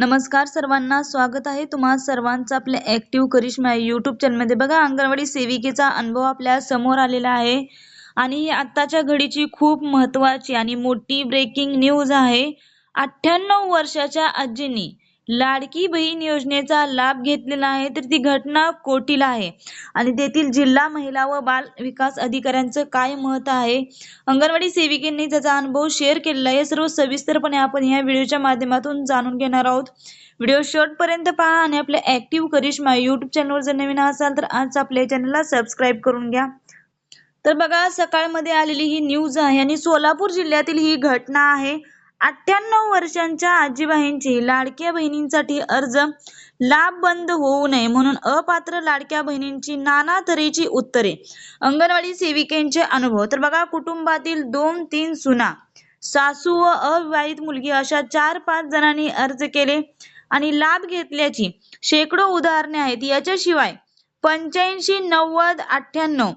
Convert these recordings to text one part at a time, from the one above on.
नमस्कार सर्वांना स्वागत आहे तुम्हा सर्वांचं आपल्या ऍक्टिव्ह करिश्मा युट्यूब चॅनलमध्ये बघा अंगणवाडी सेविकेचा अनुभव आपल्यासमोर आलेला आहे. आणि ही आत्ताच्या घडीची खूप महत्वाची आणि मोठी ब्रेकिंग न्यूज आहे. अठ्ठ्याण्णव वर्षाच्या आजींनी लाडकी बहीण योजनेचा लाभ घेतलेला आहे तर ती घटना कोटीला आहे. आणि तेथील जिल्हा महिला व बाल विकास अधिकाऱ्यांचं काय महत्त्व आहे? अंगणवाडी सेविकेंनी त्याचा अनुभव शेअर केलेला आहे. सर्व सविस्तरपणे आपण या व्हिडिओच्या माध्यमातून जाणून घेणार आहोत. व्हिडिओ शेवटपर्यंत पहा आणि आपल्या ऍक्टिव्ह करिश्मा युट्यूब चॅनलवर जर नवीन असाल तर आज आपल्या चॅनलला सबस्क्राईब करून घ्या. तर बघा सकाळमध्ये आलेली ही न्यूज आहे आणि सोलापूर जिल्ह्यातील ही घटना आहे. अठ्ठ्याण्णव वर्षांच्या आजीबाईंची लाडक्या बहिणींसाठी अर्ज लाभ बंद होऊ नये म्हणून अपात्र लाडक्या बहिणींची नाना तऱ्हेची उत्तरे. अंगणवाडी सेविकेंचे अनुभव. तर बघा कुटुंबातील दोन तीन सुना सासू व अविवाहित मुलगी अशा चार पाच जणांनी अर्ज केले आणि लाभ घेतल्याची शेकडो उदाहरणे आहेत. याच्याशिवाय पंच्याऐंशी नव्वद अठ्ठ्याण्णव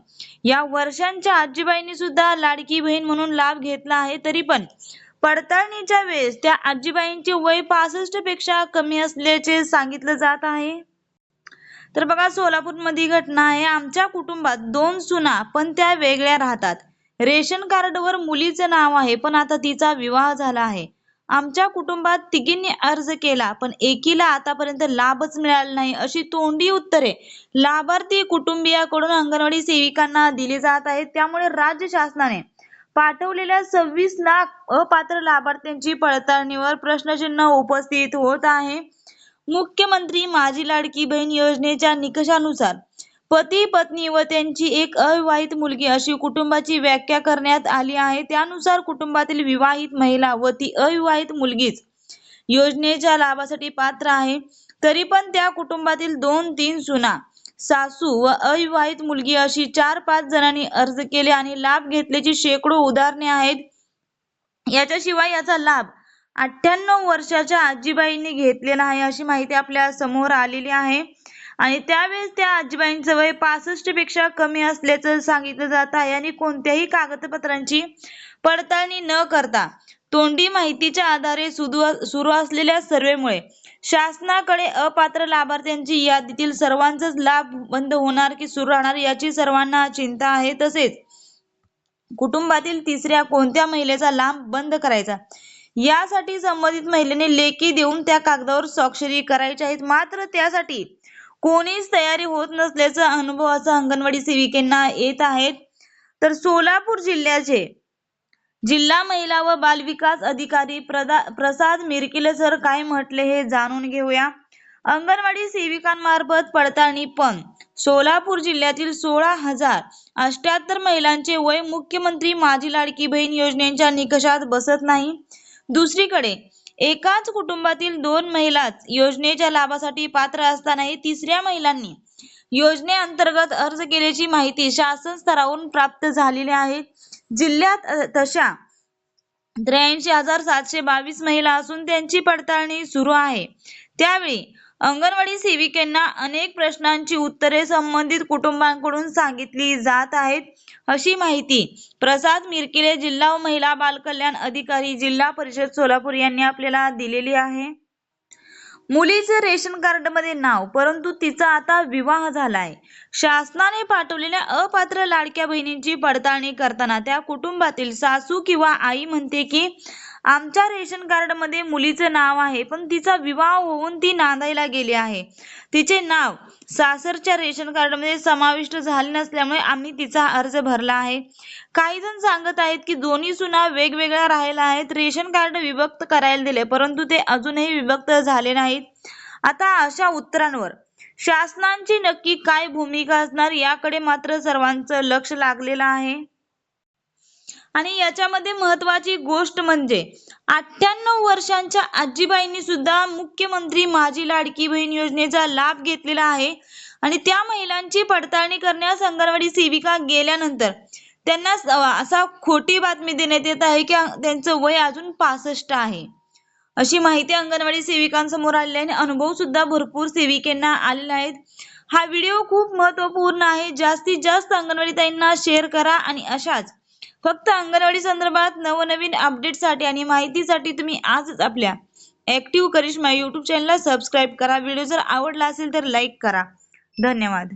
या वर्षांच्या आजीबाईंनी सुद्धा लाडकी बहीण म्हणून लाभ घेतला आहे. तरी पण पडताळणीच्या वेळेस त्या आजीबाईंचे वय पासष्टपेक्षा कमी असल्याचे सांगितलं जात आहे. तर बघा सोलापूरमध्ये घटना आहे. आमच्या कुटुंबात दोन सुना पण त्या वेगळ्या राहतात. रेशन कार्डवर मुलीचं नाव आहे पण आता तिचा विवाह झाला आहे. आमच्या कुटुंबात तिघींनी अर्ज केला पण एकीला आतापर्यंत लाभच मिळाला नाही अशी तोंडी उत्तरे लाभार्थी कुटुंबियाकडून अंगणवाडी सेविकांना दिली जात आहेत. त्यामुळे राज्य शासनाने पाठवलेल्या सव्वीस लाख अपात्र लाभार्थ्यांची पडताळणीवर प्रश्नचिन्ह उपस्थित होत आहे. मुख्यमंत्री माझी लाडकी बहीण योजनेच्या निकषानुसार पती पत्नी व त्यांची एक अविवाहित मुलगी अशी कुटुंबाची व्याख्या करण्यात आली आहे. त्यानुसार कुटुंबातील विवाहित महिला व ती अविवाहित मुलगीच योजनेच्या लाभासाठी पात्र आहे. तरी पण त्या कुटुंबातील दोन तीन सुना सासू व अविवाहित मुलगी अशी चार पाच जणांनी अर्ज केले आणि लाभ घेतल्याची शेकडो उदाहरणे आहेत. याच्याशिवाय याचा लाभ अठ्ठ्याण्णव वर्षाच्या आजीबाईंनी घेतलेला आहे अशी माहिती आपल्यासमोर आलेली आहे. आणि त्यावेळेस त्या आजीबाईंचं वय पासष्टपेक्षा कमी असल्याचं सांगितलं जात आहे आणि कोणत्याही कागदपत्रांची पडताळणी न करता तोंडी माहितीच्या आधारे सुरू सुरू असलेल्या सर्वेमुळे शासनाकडे अपात्र लाभार्थ्यांची यादीतील सर्वांचाच लाभ बंद होणार की सुरू राहणार याची सर्वांना चिंता आहे तसेच कुटुंबातील तिसऱ्या कोणत्या महिलेचा लाभ बंद करायचा? यासाठी संबंधित महिलेने लेखी देऊन त्या कागदावर स्वाक्षरी करायच्या आहेत. मात्र त्यासाठी कोणीच तयारी होत नसल्याचा अनुभव असा अंगणवाडी सेविकेंना येत आहेत तर सोलापूर जिल्ह्याचे जिल्हा महिला व बाल विकास अधिकारी प्रदा प्रसाद मिरकिले सर काय म्हटले हे जाणून घेऊया. अंगणवाडी सेविकांमार्फत पडताळणी पण सोलापूर जिल्ह्यातील सोळा हजार अष्ट्याहत्तर महिलांचे वय मुख्यमंत्री माझी लाडकी बहीण योजनेच्या निकषात बसत नाही. दुसरीकडे एकाच कुटुंबातील दोन महिलाच योजनेच्या लाभासाठी पात्र असतानाही तिसऱ्या महिलांनी योजनेअंतर्गत अर्ज केल्याची माहिती शासन स्तरावरून प्राप्त झालेली आहे. जिल्ह्यात तशा त्र्याऐंशी हजार सातशे बावीस महिला असून त्यांची पडताळणी सुरू आहे. त्यावेळी अंगणवाडी सेविकांना अनेक प्रश्नांची उत्तरे संबंधित कुटुंबांकडून सांगितली जात आहेत. अशी माहिती प्रसाद मिरकिले जिल्हा व महिला बालकल्याण अधिकारी जिल्हा परिषद सोलापूर यांनी आपल्याला दिलेली आहे. मुलीचे रेशन कार्डमध्ये नाव परंतु तिचा आता विवाह झालाय. शासनाने पाठवलेल्या अपात्र लाडक्या बहिणींची पडताळणी करताना त्या कुटुंबातील सासू किंवा आई म्हणते की आमच्या रेशन कार्डमध्ये मुलीचं नाव आहे पण तिचा विवाह होऊन ती नांदायला गेली आहे. तिचे नाव सासरच्या रेशन कार्डमध्ये समाविष्ट झाले नसल्यामुळे आम्ही तिचा अर्ज भरला आहे. काही जण सांगत आहेत की दोन्ही सुना वेगवेगळ्या राहिल्या आहेत. रेशन कार्ड विभक्त करायला दिले परंतु ते अजूनही विभक्त झाले नाहीत. आता अशा उत्तरांवर. शासनांची नक्की काय भूमिका असणार याकडे मात्र सर्वांचं लक्ष लागलेलं आहे. आणि याच्यामध्ये महत्वाची गोष्ट म्हणजे अठ्ठ्याण्णव वर्षांच्या आजीबाईंनी सुद्धा मुख्यमंत्री माझी लाडकी बहीण योजनेचा लाभ घेतलेला आहे. आणि त्या महिलांची पडताळणी करण्यास अंगणवाडी सेविका गेल्यानंतर त्यांना असा खोटी बातमी देण्यात येत आहे की त्यांचं वय अजून पासष्ट आहे. अशी माहिती अंगणवाडी सेविकांसमोर आलेली आहे आणि अनुभव सुद्धा भरपूर सेविकांना आलेला आहे. हा व्हिडिओ खूप महत्त्वपूर्ण आहे. जास्तीत जास्त अंगणवाडी ताईंना शेअर करा आणि अशाच फक्त अंगणवाडी संदर्भात नवनवीन अपडेटसाठी आणि माहितीसाठी तुम्ही आजच आपल्या ऍक्टिव्ह करिश्मा युट्यूब चॅनलला सबस्क्राईब करा. व्हिडिओ जर आवडला असेल तर लाईक करा. धन्यवाद.